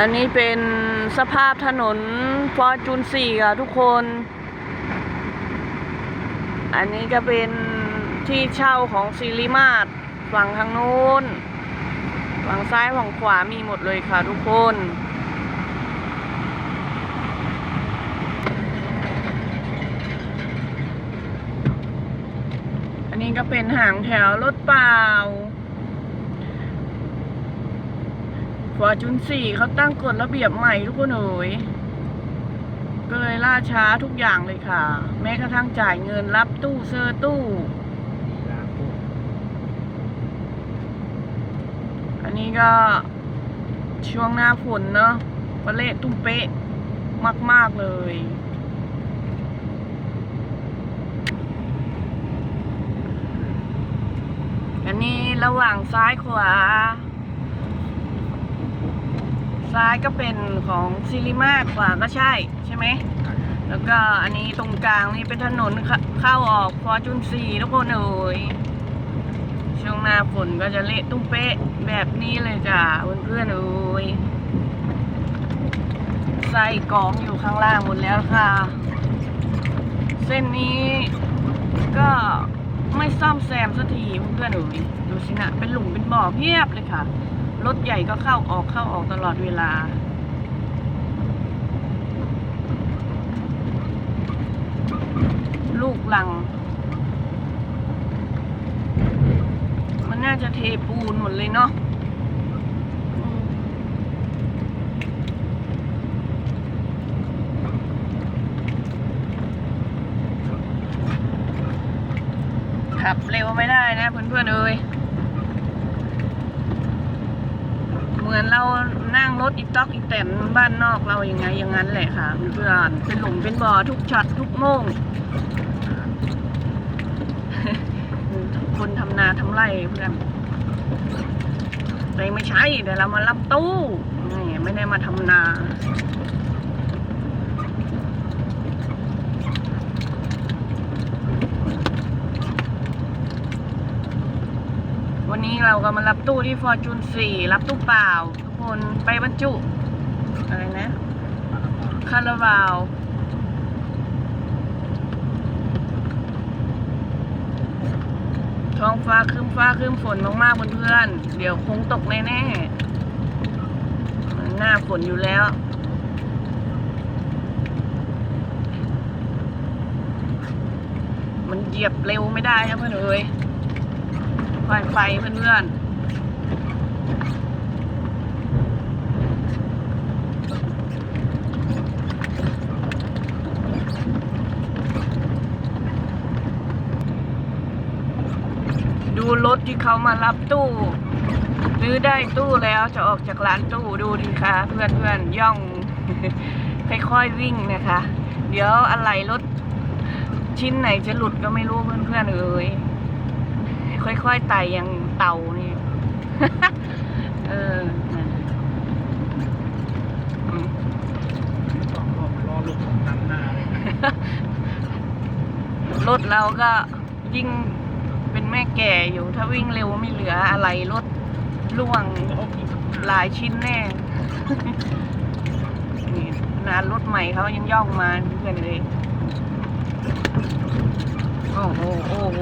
อันนี้เป็นสภาพถนนฟอร์จูนสี่ค่ะทุกคน อันนี้ก็เป็นที่เช่าของซีรีมาร์ฝั่งทางนู้นฝั่งซ้ายฝั่งขวามีหมดเลยค่ะทุกคน อันนี้ก็เป็นหางแถวรถเปล่า ฟอร์จูนสี่เขาตั้งกฎระเบียบใหม่ทุกคนเอ๋ยก็เลยล่าช้าทุกอย่างเลยค่ะ แม้กระทั่งจ่ายเงินรับตู้เซอร์ตู้ อันนี้ก็ช่วงหน้าฝนเนาะก็เละตุ้มเป๊ะมาก ๆ เลยอันนี้ระหว่างซ้ายขวา ซ้ายก็เป็นของซิลิมาขวาก็ใช่ใช่ไหม แล้วก็อันนี้ตรงกลางนี่เป็นถนนเข้าเข้าออกฟอร์จูนซีทุกคนเอ่ยช่วงหน้าฝนก็จะเละตุ้มเป๊ะแบบนี้เลยจ้ะเพื่อนๆเอ่ยใส่กองอยู่ข้างล่างหมดแล้วค่ะ เส้นนี้ก็ไม่ซ่อมแซมสักทีเพื่อนๆเอ่ยดูสินะเป็นหลุมเป็นบ่อเพียบเลยค่ะ รถใหญ่ก็เข้าออกเข้าออกตลอดเวลา ลูกลัง มันน่าจะเทปูนหมดเลยเนาะขับเร็วไม่ได้นะเพื่อนๆเอ้ย เห มือนเรานั่งรถอีต๊อกอีแตนบ้านนอกเราอย่างไงอย่างนั้นแหละค่ะเพื่อนเป็นหลุมเป็นบ่อทุกช็อตทุกโมงคนทำนาทำไร่เพื่อนแต่ไม่ใช่แต่เรามารับตู้ นี่ไม่ได้มาทำนา นี้เราก็มารับตู้ที่ฟอร์จูนสี่รับตู้เปล่า ทุกคนไปบรรจุ อะไรนะ คาราบาวท้องฟ้าครึ้มฟ้าครึ้มฝนมากๆเพื่อนๆเดี๋ยวคงตกแน่ๆหน้าฝนอยู่แล้วมันเหยียบเร็วไม่ได้ครับเพื่อนเอ้ย ไฟไฟเพื่อนๆดูรถที่เขามารับตู้หรือได้ตู้แล้วจะออกจากร้านตู้ดูดีค่ะเพื่อนเพื่อนๆย่องค่อยๆวิ่งนะคะ เดี๋ยวอะไรรถชิ้นไหนจะหลุดก็ไม่รู้เพื่อนเพื่อนๆเอ่ย ค่อยๆไต่ย่างเตานี่ เออนั่นอืมต้องรอรอลุกนำหน้ารถเราก็ยิ่งเป็นแม่แก่อยู่ ถ้าวิ่งเร็วไม่เหลืออะไรรถล่วงหลายชิ้นแน่นี่นานรถใหม่เขายังย่องมาเพื่อนเลย โอ้โห โอ้โห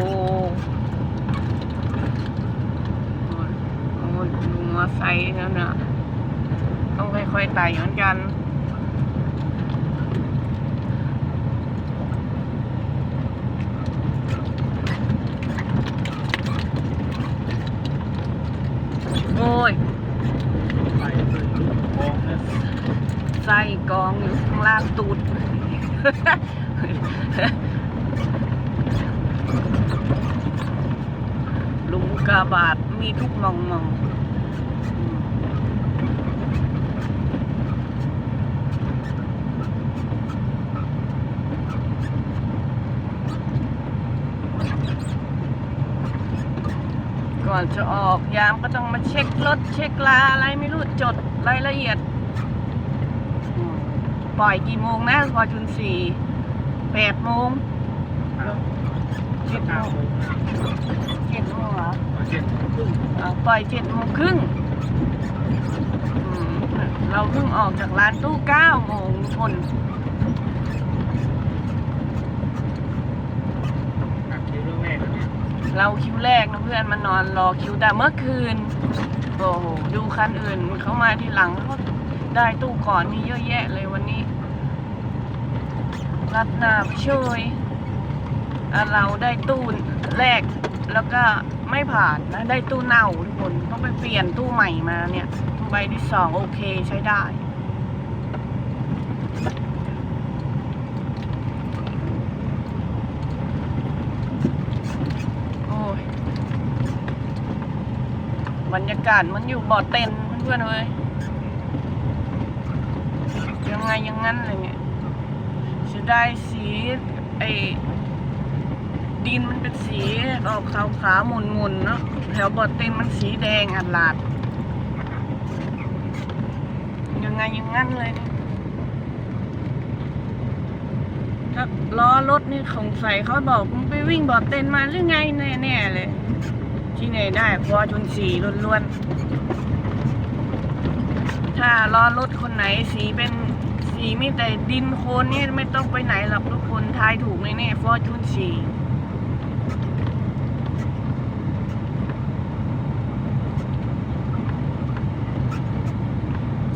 โอ้ยโอ้ยดูม อไซค์แล้วนะต้องค่อยๆไต่เหมือนกันโอ้ยไปเลยมองเนี่ยไส้กองอยู่ข้างล่างตูดลุงกาบาทมีทุกมองมองอืมก่อน จะออกยามก็ต้องมาเช็ครถเช็คลาอะไรไม่รู้จดรายละเอียด ปล่อยกี่โมงนะพอจุนสี่แปดโมงเจ็ดโมงเจ็ดโมงเหรอปล่อยเจ็ดโมงครึ่งเราเพิ่งออกจากร้านตู้เก้าโมงคน ตัดคิวเรื่องแรกแล้วเนี่ย เราคิวแรกนะเพื่อนมานนอนรอคิวแต่เมื่อคืนโอ้โหดูคันอื่นเขามาที่หลังเขาก็ได้ตู้ก่อนนี่เยอะแยะเลยวันนี้ รัดหน้าช่วยเราได้ตู้แรกแล้วก็ไม่ผ่านนะได้ตู้เน่าทุกคนต้องไปเปลี่ยนตู้ใหม่มาเนี่ยใบที่สองโอเคใช้ได้ โอ้ย บรรยากาศมันอยู่บ่อเต็นเพื่อนๆเลยยังไงยังงั้นเลยเนี่ยจะได้สีไอ้ดินมันเป็นสีออกขาวขาวๆหมุนหมุนๆเนาะแถวบ่อเต็นมันสีแดงอัดลาดยังไงยังงั้นเลยเนี่ยถ้าล้อรถนี่สงสัยเขาบอกมึงไปวิ่งบ่อเต็นมาหรือไงแน่ๆเลย ที่ไหนได้ฟอร์จุนสีล้วนๆ ถ้าล้อรถคนไหนสีเป็นสีมีแต่ดินโคลนนี่ไม่ต้องไปไหนหรอกทุกคนทายถูกแน่ๆฟอร์จุนสี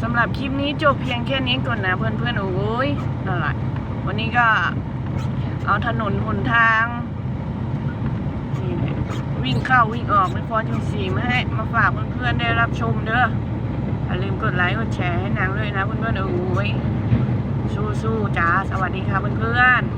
สำหรับคลิปนี้จบเพียงแค่นี้ก่อนนะเพื่อนๆโอ้ยนั่นแหละวันนี้ก็เอาถนนหนทาง วิ่งเข้าวิ่งออกไม่พอจุดสีมาให้มาฝากเพื่อนๆได้รับชมเด้ออย่าลืมกดไลค์กดแชร์ให้นางด้วยนะเพื่อนๆโอ้ยสู้ๆจ้าสวัสดีค่ะเพื่อนๆ